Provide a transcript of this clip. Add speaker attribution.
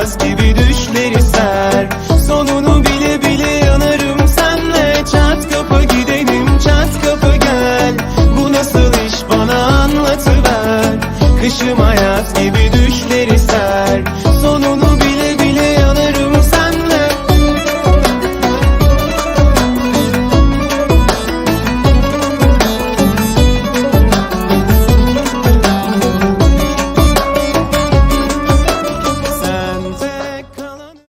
Speaker 1: Yaz gibi düşleri ser. Sonunu bile bile yanarım senle. Çat kapa gidelim çat kapa gel. Bu nasıl iş? Bana anlatıver. Kışım hayat gibi düşleri ser.